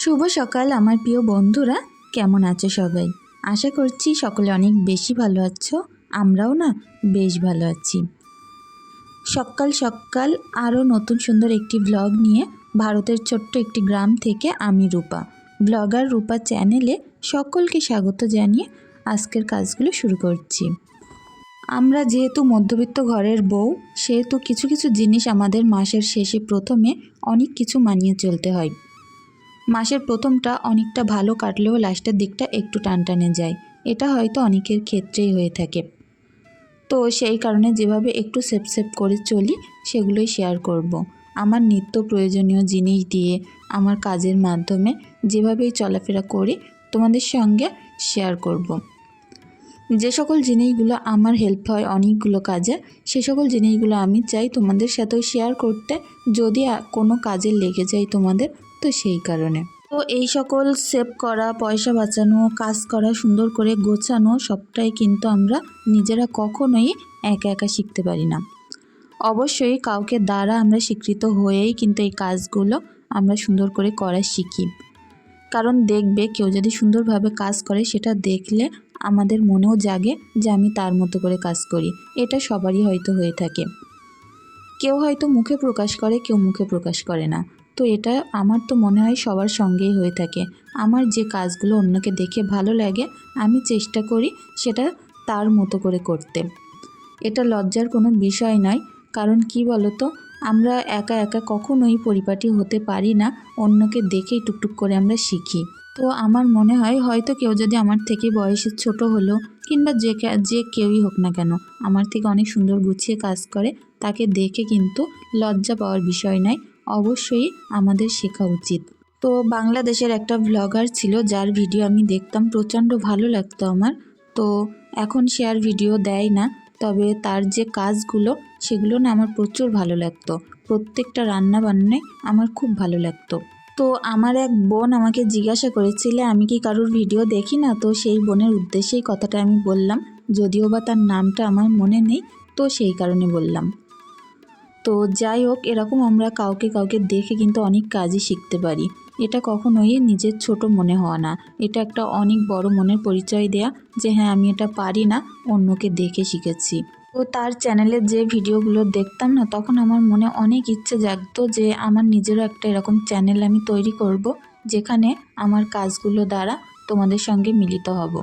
শুভ সকাল, আমার প্রিয় বন্ধুরা। কেমন আছো সবাই? আশা করছি সকলে অনেক বেশি ভালো আছো, আমরাও না বেশ ভালো আছি। সকাল সকাল আরও নতুন সুন্দর একটি ব্লগ নিয়ে ভারতের ছোট্ট একটি গ্রাম থেকে আমি রূপা। ব্লগার রূপা চ্যানেলে সকলকে স্বাগত জানিয়ে আজকের কাজগুলো শুরু করছি। আমরা যেহেতু মধ্যবিত্ত ঘরের বউ, সেহেতু কিছু কিছু জিনিস আমাদের মাসের শেষে প্রথমে অনেক কিছু মানিয়ে চলতে হয়। মাসের প্রথমটা অনেকটা ভালো কাটলেও লাস্টের দিকটা একটু টানটানে যায় এটা হয়তো অনেকের ক্ষেত্রেই হয়ে থাকে তো সেই কারণে যেভাবে একটু সেপ সেপ করে চলি, সেগুলোই শেয়ার করব। আমার নিত্য প্রয়োজনীয় জিনিস দিয়ে, আমার কাজের মাধ্যমে যেভাবেই চলাফেরা করি, তোমাদের সঙ্গে শেয়ার করব। যে সকল জিনিসগুলো আমার হেল্প হয় অনেকগুলো কাজে, সে সকল জিনিসগুলো আমি চাই তোমাদের সাথেও শেয়ার করতে যদি কোনো কাজে লেগে যায় তোমাদের তো সেই কারণে। তো এই সকল সেভ করা, পয়সা বাঁচানো, কাজ করা, সুন্দর করে গোছানো সবটাই কিন্তু আমরা নিজেরা কখনোই একা একা শিখতে পারি না। অবশ্যই কাউকে দ্বারা আমরা স্বীকৃত হয়েই কিন্তু এই কাজগুলো আমরা সুন্দর করে করা শিখি। কারণ দেখবে কেউ যদি সুন্দরভাবে কাজ করে সেটা দেখলে আমাদের মনেও জাগে যে আমি তার মতো করে কাজ করি। এটা সবারই হয়তো হয়ে থাকে। কেউ হয়তো মুখে প্রকাশ করে, কেউ মুখে প্রকাশ করে না। তো এটা আমার তো মনে হয় সবার সঙ্গেই হয়ে থাকে। আমার যে কাজগুলো অন্যকে দেখে ভালো লাগে, আমি চেষ্টা করি সেটা তার মতো করে করতে। এটা লজ্জার কোনো বিষয় নয়, কারণ কি বলতো, আমরা একা একা কখনোই পরিপাটি হতে পারি না, অন্যকে দেখেই টুকটুক করে আমরা শিখি। তো আমার মনে হয় হয়তো কেউ যদি আমার থেকে বয়সে ছোট হলো, কিংবা যে যে কেউই হোক না কেন, আমার থেকে অনেক সুন্দর গুছিয়ে কাজ করে, তাকে দেখে কিন্তু লজ্জা পাওয়ার বিষয় নয়। অবশ্যই আমাদের শেখা উচিত। তো বাংলাদেশের একটা ব্লগার ছিল, যার ভিডিও আমি দেখতাম, প্রচণ্ড ভালো লাগতো আমার। তো এখন সে আর ভিডিও দেয় না, তবে তার যে কাজগুলো, সেগুলো না আমার প্রচুর ভালো লাগতো। প্রত্যেকটা রান্না বান্নায় আমার খুব ভালো লাগতো। তো আমার এক বোন আমাকে জিজ্ঞাসা করেছিলে, আমি কি কারোর ভিডিও দেখি না? তো সেই বোনের উদ্দেশ্যেই কথাটা আমি বললাম, যদিও বা তার নামটা আমার মনে নেই, তো সেই কারণে বললাম। তো যাই হোক, এরকম আমরা কাউকে কাউকে দেখে কিন্তু অনেক কাজই শিখতে পারি। এটা কখনোই নিজের ছোট মনে হওয়া না। এটা একটা অনেক বড় মনের পরিচয় দেয়া যে হ্যাঁ আমি এটা পারি না, অন্যকে দেখে শিখেছি। তো তার চ্যানেলের যে ভিডিওগুলো দেখতাম না, তখন আমার মনে অনেক ইচ্ছে জাগতো যে আমার নিজেরও একটা এরকম চ্যানেল আমি তৈরি করব, যেখানে আমার কাজগুলো দ্বারা তোমাদের সঙ্গে মিলিত হব।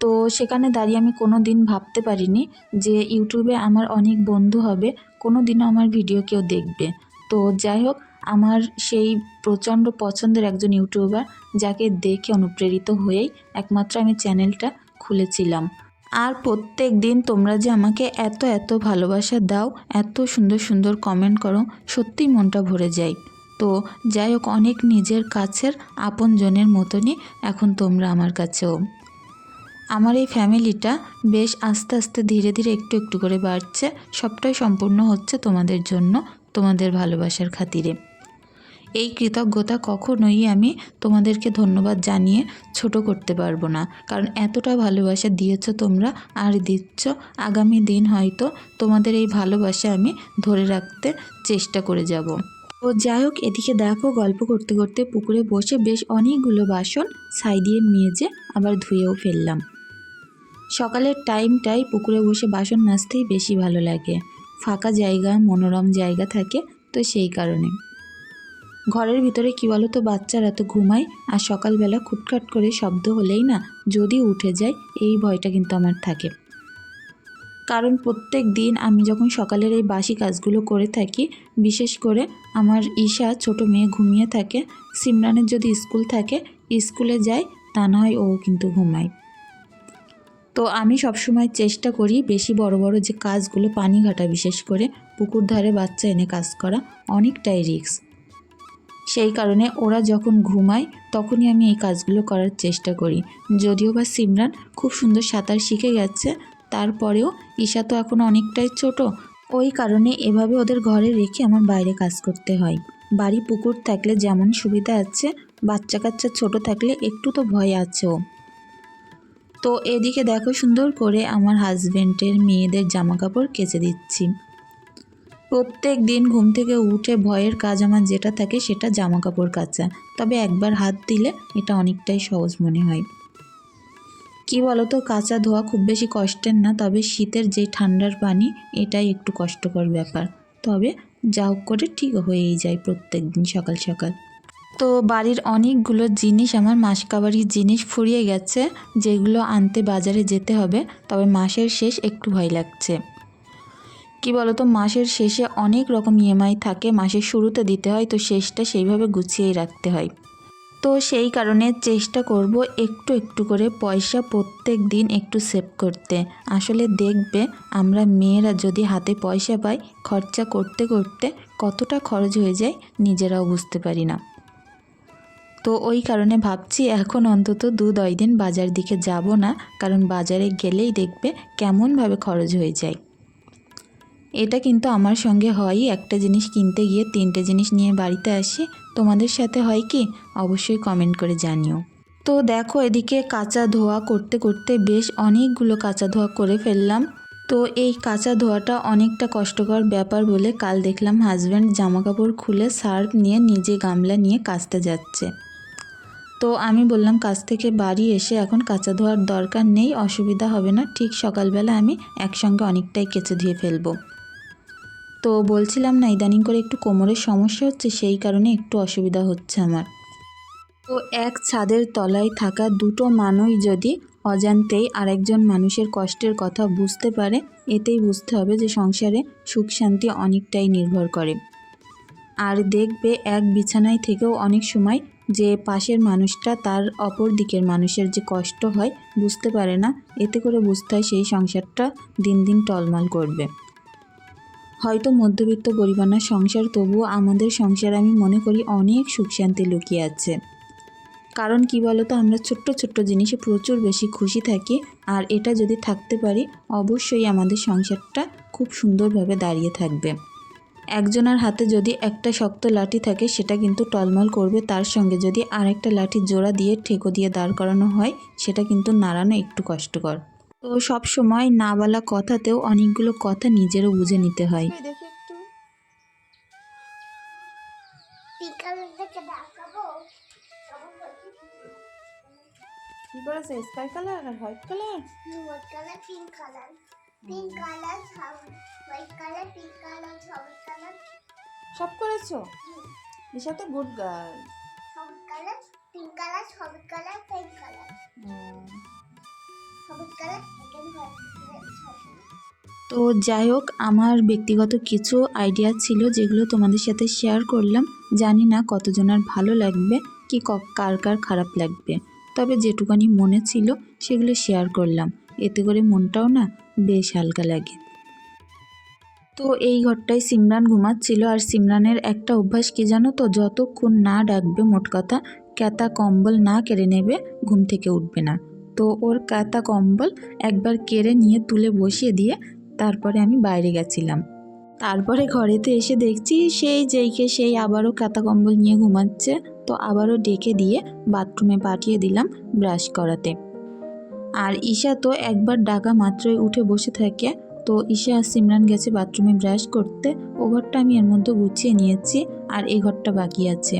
তো সেখানে দাঁড়িয়ে আমি কোনো দিন ভাবতে পারিনি যে ইউটিউবে আমার অনেক বন্ধু হবে কোনো দিনও আমার ভিডিও কেউ দেখবে। তো যাই হোক, আমার সেই প্রচণ্ড পছন্দের একজন ইউটিউবার যাকে দেখে অনুপ্রেরিত হয়েই একমাত্র আমি চ্যানেলটা খুলেছিলাম। আর প্রত্যেক দিন তোমরা যে আমাকে এত এত ভালোবাসা দাও, এত সুন্দর সুন্দর কমেন্ট করো, সত্যিই মনটা ভরে যায়। তো যাই হোক, অনেক নিজের কাছের আপনজনের মতনই এখন তোমরা আমার কাছেও। আমার এই ফ্যামিলিটা বেশ আস্তে আস্তে ধীরে ধীরে একটু একটু করে বাড়ছে। সবটাই সম্পূর্ণ হচ্ছে তোমাদের জন্য, তোমাদের ভালোবাসার খাতিরে। এই কৃতজ্ঞতা কখনোই আমি তোমাদেরকে ধন্যবাদ জানিয়ে ছোট করতে পারব না। কারণ এতটা ভালোবাসা দিয়েছ তোমরা আর দিচ্ছ, আগামী দিন হয়তো তোমাদের এই ভালোবাসা আমি ধরে রাখতে চেষ্টা করে যাব। তো যাই হোক, এদিকে দেখো গল্প করতে করতে পুকুরে বসে বেশ অনেকগুলো বাসন ছাই দিয়ে মেজে আবার ধুয়েও ফেললাম। সকালের টাইমটাই পুকুরে বসে বাসন মাজতেই বেশি ভালো লাগে। ফাঁকা জায়গা, মনোরম জায়গা থাকে তো সেই কারণে। ঘরের ভিতরে কী বলো তো বাচ্চারা তো ঘুমায় আর সকালবেলা খুটখাট করে শব্দ হলেই না যদি উঠে যায়, এই ভয়টা কিন্তু আমার থাকে। কারণ প্রত্যেক দিন আমি যখন সকালের এই বাসি কাজগুলো করে থাকি, বিশেষ করে আমার ঈশা ছোট মেয়ে ঘুমিয়ে থাকে, সিমরানের যদি স্কুল থাকে, স্কুলে যায়, তা না হয় ও কিন্তু ঘুমায়। তো আমি সবসময় চেষ্টা করি বেশি বড় বড় যে কাজগুলো পানি ঘাটা, বিশেষ করে পুকুর ধারে বাচ্চা এনে কাজ করা, অনেকটাই রিস্ক। সেই কারণে ওরা যখন ঘুমায়, তখনই আমি এই কাজগুলো করার চেষ্টা করি। যদিও বা সিমরান খুব সুন্দর সাঁতার শিখে গেছে, তারপরেও ঈশা তো এখন অনেকটাই ছোট, ওই কারণে এভাবে ওদের ঘরে রেখে আমার বাইরে কাজ করতে হয়। বাড়ি পুকুর থাকলে যেমন সুবিধা আছে, বাচ্চা কাচ্চা ছোট থাকলে একটু তো ভয় আছেও। তো এদিকে দেখো সুন্দর করে আমার হাজবেন্ডের মেয়েদের জামা কাপড় কেচে দিচ্ছি। প্রত্যেক দিন ঘুম থেকে উঠে ভয়ের কাজ আমার যেটা থাকে সেটা জামা কাপড় কাচা। তবে একবার হাত দিলে এটা অনেকটাই সহজ মনে হয়। কি বলতো, কাঁচা ধোয়া খুব বেশি কষ্টের না, তবে শীতের যে ঠান্ডার পানি, এটাই একটু কষ্টকর ব্যাপার। তবে যা হোক করে ঠিক হয়েই যায় প্রত্যেক দিন সকাল সকাল। তো বাড়ির অনেকগুলো জিনিস, আমার মাসকাবারির জিনিস ফুরিয়ে গেছে, যেগুলো আনতে বাজারে যেতে হবে। তবে মাসের শেষ একটু ভয় লাগছে। কি বলতো, মাসের শেষে অনেক রকম ইএমআই থাকে, মাসের শুরুতে দিতে হয়, তো শেষটা সেইভাবে গুছিয়েই রাখতে হয়। তো সেই কারণে চেষ্টা করব একটু একটু করে পয়সা প্রত্যেক দিন একটু সেভ করতে। আসলে দেখবে, আমরা মেয়েরা যদি হাতে পয়সা পাই, খরচা করতে করতে কতটা খরচ হয়ে যায়, নিজেরাও বুঝতে পারি না। তো ওই কারণে ভাবছি এখন অন্তত দু দশ দিন বাজার দিকে যাব না, কারণ বাজারে গেলেই দেখবে কেমনভাবে খরচ হয়ে যায়। এটা কিন্তু আমার সঙ্গে হয়ই একটা জিনিস কিনতে গিয়ে তিনটে জিনিস নিয়ে বাড়িতে আসি। তোমাদের সাথে হয় কি? অবশ্যই কমেন্ট করে জানিও। তো দেখো এদিকে কাঁচা ধোয়া করতে করতে বেশ অনেকগুলো কাঁচা ধোয়া করে ফেললাম। তো এই কাঁচা ধোয়াটা অনেকটা কষ্টকর ব্যাপার বলে কাল দেখলাম হাজব্যান্ড জামা কাপড় খুলে সার্ফ নিয়ে নিজে গামলা নিয়ে কাচতে যাচ্ছে। তো আমি বললাম, কাজ থেকে বাড়ি এসে এখন কাঁচা ধোয়ার দরকার নেই, অসুবিধা হবে না। ঠিক সকালবেলা আমি একসঙ্গে অনেকটাই কেচে ধুয়ে ফেলব। তো বলছিলাম, না, ইদানিং করে একটু কোমরের সমস্যা হচ্ছে, সেই কারণে একটু অসুবিধা হচ্ছে আমার। তো এক ছাদের তলায় থাকা দুটো মানুষ যদি অজান্তেই আরেকজন মানুষের কষ্টের কথা বুঝতে পারে, এতেই বুঝতে হবে যে সংসারে সুখ শান্তি অনেকটাই নির্ভর করে। আর দেখবে, এক বিছানায় থেকেও অনেক সময় যে পাশের মানুষটা তার অপর দিকের মানুষের যে কষ্ট হয়, বুঝতে পারে না। এতে করে বুঝতে হয় সেই সংসারটা দিন দিন টলমাল করবে। হয়তো মধ্যবিত্ত পরিবারের সংসার, তবুও আমাদের সংসার আমি মনে করি অনেক সুখ শান্তি লুকিয়ে আছে। কারণ কি বলতো, আমরা ছোট্ট ছোট্ট জিনিসে প্রচুর বেশি খুশি থাকি, আর এটা যদি থাকতে পারি, অবশ্যই আমাদের সংসারটা খুব সুন্দরভাবে দাঁড়িয়ে থাকবে। একজনের হাতে যদি একটা শক্ত লাঠি থাকে সেটা কিন্তু টলমল করবে। তার সঙ্গে যদি আরেকটা লাঠি জোড়া দিয়ে ঠেকো দিয়ে দাঁড় করানো হয় সেটা কিন্তু নাড়ানো একটু কষ্টকর। তো সব সময় না বলা কথাতেও অনেকগুলো কথা নিজেরও বুঝে নিতে হয়। কি করেছে? স্কাই কালার আর white colour white colour pink colour pink colour white colour pink colour সবুজ কালার সব করেছ? দিশা তো গুড গার্ল সবুজ কালার পিঙ্ক কালার সবুজ কালার পিঙ্ক কালার সবুজ কালার তো যাই হোক আমার ব্যক্তিগত কিছু আইডিয়া ছিল যেগুলো তোমাদের সাথে শেয়ার করলাম। জানি না কতজনের ভালো লাগবে কি কার কার খারাপ লাগবে। তবে যেটুকানি মনে ছিল সেগুলো শেয়ার করলাম। এতে করে মনটাও না বেশ হালকা লাগে। তো এই ঘরটায় সিমরান ঘুমাচ্ছিল আর সিমরানের একটা অভ্যাস কি জানো তো, যতক্ষণ না ডাকবে মোট কথা, ক্যাতা কম্বল না কেড়ে নেবে, ঘুম থেকে উঠবে না। তো ওর কাতা কম্বল একবার কেড়ে নিয়ে তুলে বসিয়ে দিয়ে তারপরে আমি বাইরে গেছিলাম। তারপরে ঘরেতে এসে দেখছি সেই যেইকে সেই আবারও কাতা কম্বল নিয়ে ঘুমাচ্ছে, তো আবারও ডেকে দিয়ে বাথরুমে পাঠিয়ে দিলাম ব্রাশ করাতে। আর ঈশা তো একবার ডাকা মাত্রই উঠে বসে থাকে। তো ঈশা আর সিমরান গেছে বাথরুমে ব্রাশ করতে। ও ঘরটা আমি এর মধ্যে গুছিয়ে নিয়েছি আর এই ঘরটা বাকি আছে।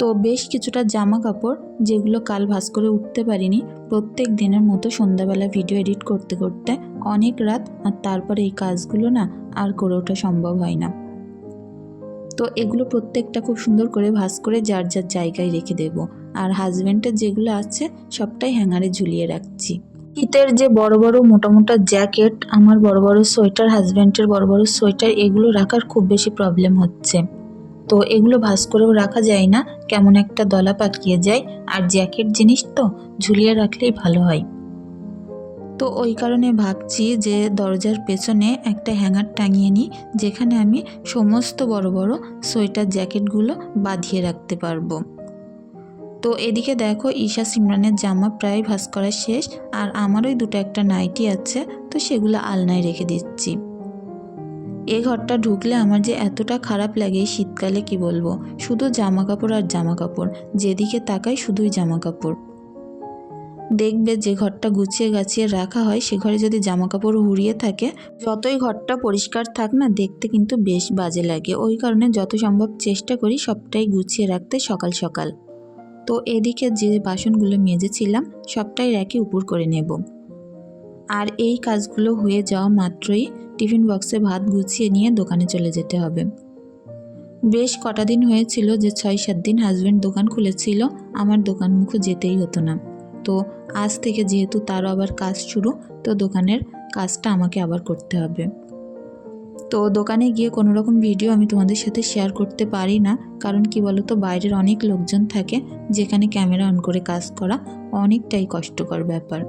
তো বেশ কিছুটা জামা কাপড় যেগুলো কাল ভাস করে উঠতে পারিনি, প্রত্যেক দিনের মতো সন্ধ্যাবেলা ভিডিও এডিট করতে করতে অনেক রাত আর তারপরে এই কাজগুলো না আর করে ওঠা সম্ভব হয় না। তো এগুলো প্রত্যেকটা খুব সুন্দর করে ভাস করে যার যার জায়গায় রেখে দেব। আর হাজব্যান্ডের যেগুলো আছে, সবটাই হ্যাঙ্গারে ঝুলিয়ে রাখছি। শীতের যে বড় বড় মোটা মোটা জ্যাকেট আমার বড় বড় সোয়েটার হাজব্যান্ডের বড় বড় সোয়েটার এগুলো রাখার খুব বেশি প্রবলেম হচ্ছে। তো এগুলো ভাস করেও রাখা যায় না, কেমন একটা দলা পাকিয়ে যায়। আর জ্যাকেট জিনিস তো ঝুলিয়ে রাখলেই ভালো হয়। তো ওই কারণে ভাবছি যে দরজার পেছনে একটা হ্যাঙ্গার টাঙিয়ে নিই, যেখানে আমি সমস্ত বড় বড় সোয়েটার জ্যাকেটগুলো বাঁধিয়ে রাখতে পারব। তো এদিকে দেখো ঈশা সিমরানের জামা প্রায় ভাস করা শেষ, আর আমারই দুটো একটা নাইটি আছে, তো সেগুলো আলনায় রেখে দিচ্ছি। এ ঘরটা ঢুকলে আমার যে এতটা খারাপ লাগে শীতকালে কি বলব? শুধু জামা কাপড় আর জামা কাপড় যেদিকে তাকাই শুধুই জামা কাপড় দেখবে যে ঘরটা গুছিয়ে গাছিয়ে রাখা হয়, সে ঘরে যদি জামা কাপড় হুড়িয়ে থাকে, যতই ঘরটা পরিষ্কার থাক না, দেখতে কিন্তু বেশ বাজে লাগে। ওই কারণে যত সম্ভব চেষ্টা করি সবটাই গুছিয়ে রাখতে সকাল সকাল। তো এদিকে যে বাসনগুলো মেজেছিলাম, সবটাই র্যাকে উপর করে নেব। আর এই কাজগুলো হয়ে যাওয়া মাত্রই টিফিন বক্সে ভাত গুছিয়ে নিয়ে দোকানে চলে যেতে হবে। বেশ কটা দিন হয়েছিল যে ছয় সাত দিন হাজব্যান্ড দোকান খুলেছিল, আমার দোকান মুখো যেতেই হতো না। তো আজ থেকে যেহেতু তারও আবার কাজ শুরু, তো দোকানের কাজটা আমাকে আবার করতে হবে। তো দোকানে গিয়ে কোনো রকম ভিডিও আমি তোমাদের সাথে শেয়ার করতে পারি না। কারণ কি বলতো, বাইরের অনেক লোকজন থাকে যেখানে ক্যামেরা অন করে কাজ করা অনেকটাই কষ্টকর ব্যাপার।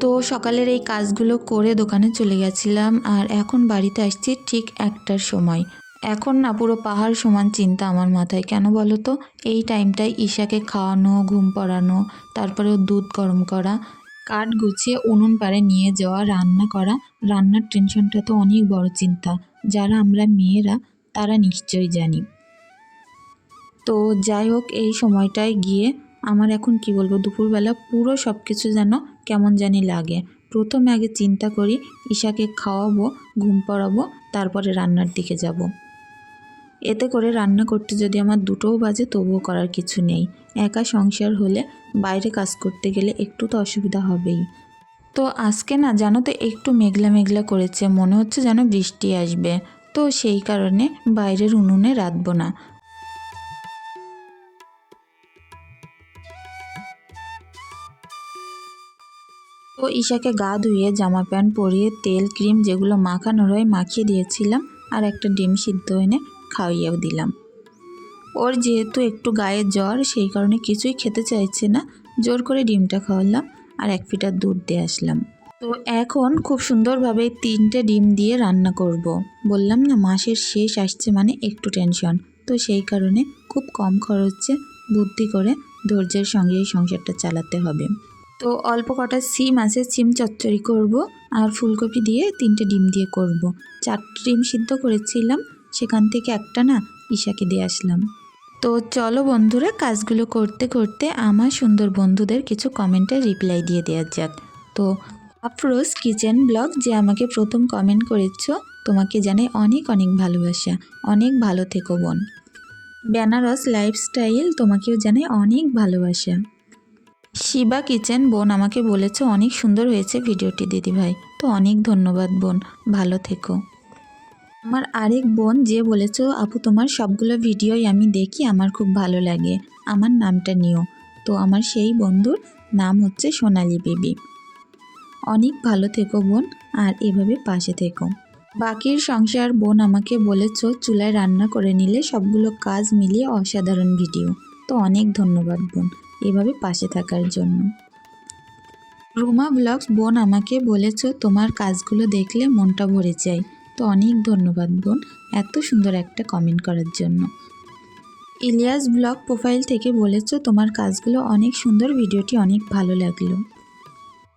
তো সকালের এই কাজগুলো করে দোকানে চলে গেছিলাম আর এখন বাড়িতে আসছি ঠিক একটার সময়। এখন না পুরো পাহাড় সমান চিন্তা আমার মাথায়। কেন বলো তো এই টাইমটায় ঈশাকে খাওয়ানো, ঘুম পড়ানো, তারপরে দুধ গরম করা, কাঠ গুছিয়ে উনুন পাড়ে নিয়ে যাওয়া, রান্না করা, রান্নার টেনশনটা তো অনেক বড় চিন্তা। যারা আমরা মেয়েরা, তারা নিশ্চয়ই জানি। তো যাই হোক, এই সময়টায় গিয়ে আমার এখন কি বলব, দুপুরবেলা পুরো সব কিছু যেন কেমন জানি লাগে। প্রথমে আগে চিন্তা করি, ঈশাকে খাওয়াবো, ঘুম পড়াবো, তারপরে রান্নার দিকে যাব। এতে করে রান্না করতে যদি আমার দুটোও বাজে, তবুও করার কিছু নেই। একা সংসার হলে বাইরে কাজ করতে গেলে একটু তো অসুবিধা হবেই। তো আজকে না জানো তো একটু মেঘলা মেঘলা করেছে, মনে হচ্ছে যেন বৃষ্টি আসবে। তো সেই কারণে বাইরের উনুনে রাঁধবো না। তো ঈশাকে গা ধুয়ে জামা প্যান্ট পরিয়ে তেল, ক্রিম যেগুলো মাখানোর হয় মাখিয়ে দিয়েছিলাম আর একটা ডিম সিদ্ধ এনে খাওয়িয়েও দিলাম। ওর যেহেতু একটু গায়ে জ্বর, সেই কারণে কিছুই খেতে চাইছে না, জোর করে ডিমটা খাওয়ালাম। আর এক ফিটার দুধ দিয়ে আসলাম তো এখন খুব সুন্দরভাবে তিনটে ডিম দিয়ে রান্না করব। বললাম না, মাসের শেষ আসছে মানে একটু টেনশন তো সেই কারণে খুব কম খরচে বুদ্ধি করে ধৈর্যের সঙ্গে এই সংসারটা চালাতে হবে তো অল্প কটা সিম আছে, সিম চচ্চড়ি করব আর ফুলকপি দিয়ে তিনটে ডিম দিয়ে করব। চারটে ডিম সিদ্ধ করেছিলাম, সেখান থেকে একটা না ঈশাকে দিয়ে আসলাম তো চলো বন্ধুরা, কাজগুলো করতে করতে আমার সুন্দর বন্ধুদের কিছু কমেন্টে রিপ্লাই দিয়ে দেওয়া যাক। তো আফরোজ কিচেন ব্লগ যে আমাকে প্রথম কমেন্ট করেছ, তোমাকে জানাই অনেক অনেক ভালোবাসা। অনেক ভালো থেকো বোন। বেনারস লাইফস্টাইল তোমাকেও জানাই অনেক ভালোবাসা। শিবা কিচেন বোন আমাকে বলেছে, অনেক সুন্দর হয়েছে ভিডিওটি দিদি ভাই তো অনেক ধন্যবাদ বোন, ভালো থেকো। আমার আরেক বোন যে বলেছ, আপু, তোমার সবগুলো ভিডিওই আমি দেখি, আমার খুব ভালো লাগে। আমার নামটা নিও। তো আমার সেই বন্ধুর নাম হচ্ছে সোনালি বেবি। অনেক ভালো থেকো বোন, আর এভাবে পাশে থেকো। বাকির সংসার বোন আমাকে বলেছ, চুলায় রান্না করে নিলে সবগুলো কাজ মিলিয়ে অসাধারণ ভিডিও। তো অনেক ধন্যবাদ বোন, এভাবে পাশে থাকার জন্য। রুমা ব্লগস বোন আমাকে বলেছ, তোমার কাজগুলো দেখলে মনটা ভরে যায়। তো অনেক ধন্যবাদ বোন, এত সুন্দর একটা কমেন্ট করার জন্য। ইলিয়াস ব্লগ প্রোফাইল থেকে বলেছ তোমার কাজগুলো অনেক সুন্দর, ভিডিওটি অনেক ভালো লাগল।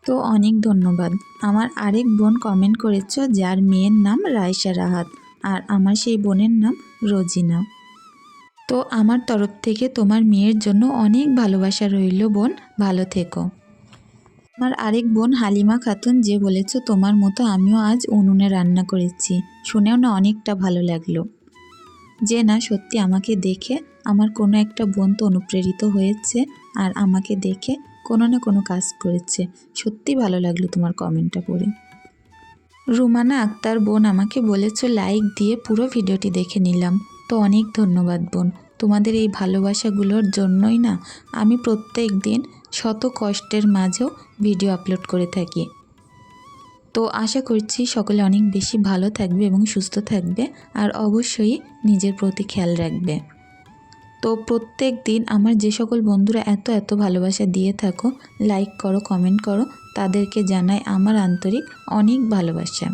তো অনেক ধন্যবাদ। আমার আরেক বোন কমেন্ট করেছ যার মেয়ের নাম রায়সা রাহাত আর আমার সেই বোনের নাম রোজিনা। তো আমার তরফ থেকে তোমার মেয়ের জন্য অনেক ভালোবাসা রইল বোন, ভালো থেকো। আমার আরেক বোন হালিমা খাতুন, যে বলেছ, তোমার মতো আমিও আজ উনুনে রান্না করেছি। শুনেও না অনেকটা ভালো লাগল। যে না, সত্যি আমাকে দেখে আমার কোনো একটা বোন তো অনুপ্রেরিত হয়েছে আর আমাকে দেখে কোনো না কোনো কাজ করেছে। সত্যি ভালো লাগল তোমার কমেন্টটা পড়ে। রুমানা আক্তার বোন আমাকে বলেছ, লাইক দিয়ে পুরো ভিডিওটি দেখে নিলাম। তো অনেক ধন্যবাদ বোন। তোমাদের এই ভালোবাসাগুলোর জন্যই না, আমি প্রত্যেক দিন শত কষ্টের মাঝেও ভিডিও আপলোড করে থাকি। তো আশা করছি সকলে অনেক বেশি ভালো থাকবে এবং সুস্থ থাকবে আর অবশ্যই নিজের প্রতি খেয়াল রাখবে। তো প্রত্যেক দিন আমার যে সকল বন্ধুরা এত এত ভালোবাসা দিয়ে থাকো লাইক করো কমেন্ট করো, তাদেরকে জানাই আমার আন্তরিক অনেক ভালোবাসা।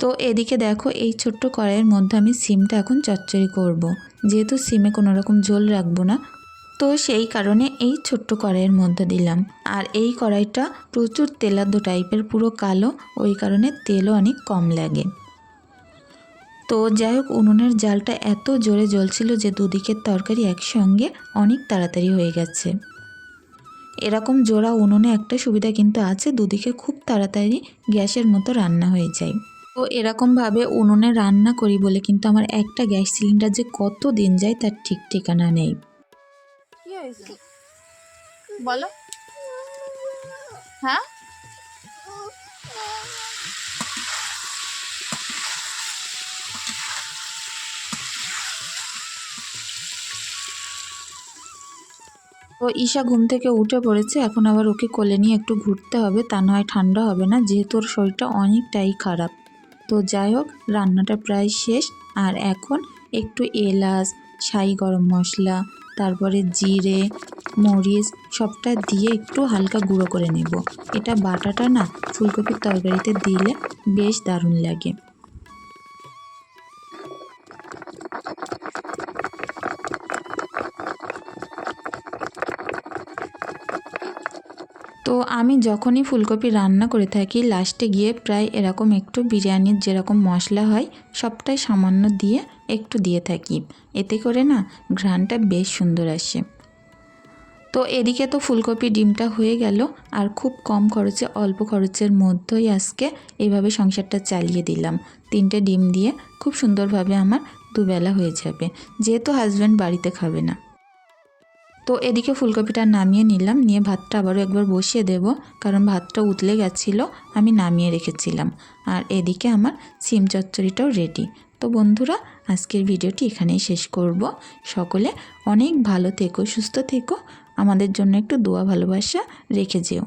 তো এদিকে দেখো, এই ছোট্ট কড়াইয়ের মধ্যে আমি সিমটা এখন চচ্চড়ি করব। যেহেতু সিমে কোনো রকম ঝোল রাখব না, তো সেই কারণে এই ছোট্ট কড়াইয়ের মধ্যে দিলাম। আর এই কড়াইটা প্রচুর তেলাদ্দ টাইপের, পুরো কালো, ওই কারণে তেলও অনেক কম লাগে। তো যাই হোক, উনুনের জালটা এত জোরে জ্বলছিল যে দুদিকের তরকারি একসঙ্গে অনেক তাড়াতাড়ি হয়ে গেছে। এরকম জোড়া উনুনে একটা সুবিধা কিন্তু আছে, দুদিকে খুব তাড়াতাড়ি গ্যাসের মতো রান্না হয়ে যায়। তো এরকমভাবে উনুনে রান্না করি বলে কিন্তু আমার একটা গ্যাস সিলিন্ডার যে কত দিন যায় তার ঠিক ঠিকানা নেই। বলো। হ্যাঁ? তো ঈশা ঘুম থেকে উঠে পড়েছে এখন আবার ওকে কোলে নিয়ে একটু ঘুরতে হবে তা নয় ঠান্ডা হবে না যেহেতু ওর শরীরটা অনেকটাই খারাপ। তো যাই হোক, রান্নাটা প্রায় শেষ। আর এখন একটু এলাচ ছাই গরম মশলা, তারপরে জিরে, মরিচ সবটা দিয়ে একটু হালকা গুঁড়ো করে নেব। এটা বাটাটা না, ফুলকপির তরকারিতে দিলে বেশ দারুণ লাগে তো আমি যখনই ফুলকপি রান্না করে থাকি, লাস্টে গিয়ে প্রায় এরকম একটু বিরিয়ানির যেরকম মশলা হয়, সবটাই সামান্য দিয়ে একটু দিয়ে থাকি। এতে করে না ঘ্রাণটা বেশ সুন্দর আসে। তো এদিকে তো ফুলকপি ডিমটা হয়ে গেল, আর খুব কম খরচে, অল্প খরচের মধ্যেই আজকে এইভাবে সংসারটা চালিয়ে দিলাম। তিনটে ডিম দিয়ে খুব সুন্দরভাবে আমার দুবেলা হয়ে যাবে। যেহেতু হাজব্যান্ড বাড়িতে খাবে না। তো এদিকে ফুলকপিটা নামিয়ে নিলাম, নিয়ে ভাতটা আবারও একবার বসিয়ে দেব, কারণ ভাতটা উতলে গেছিল, আমি নামিয়ে রেখেছিলাম। আর এদিকে আমার সিম চচ্চড়িটাও রেডি তো বন্ধুরা, আজকের ভিডিওটি এখানেই শেষ করব। সকলে অনেক ভালো থেকো, সুস্থ থেকো। আমাদের জন্য একটু দোয়া, ভালোবাসা রেখে যেও।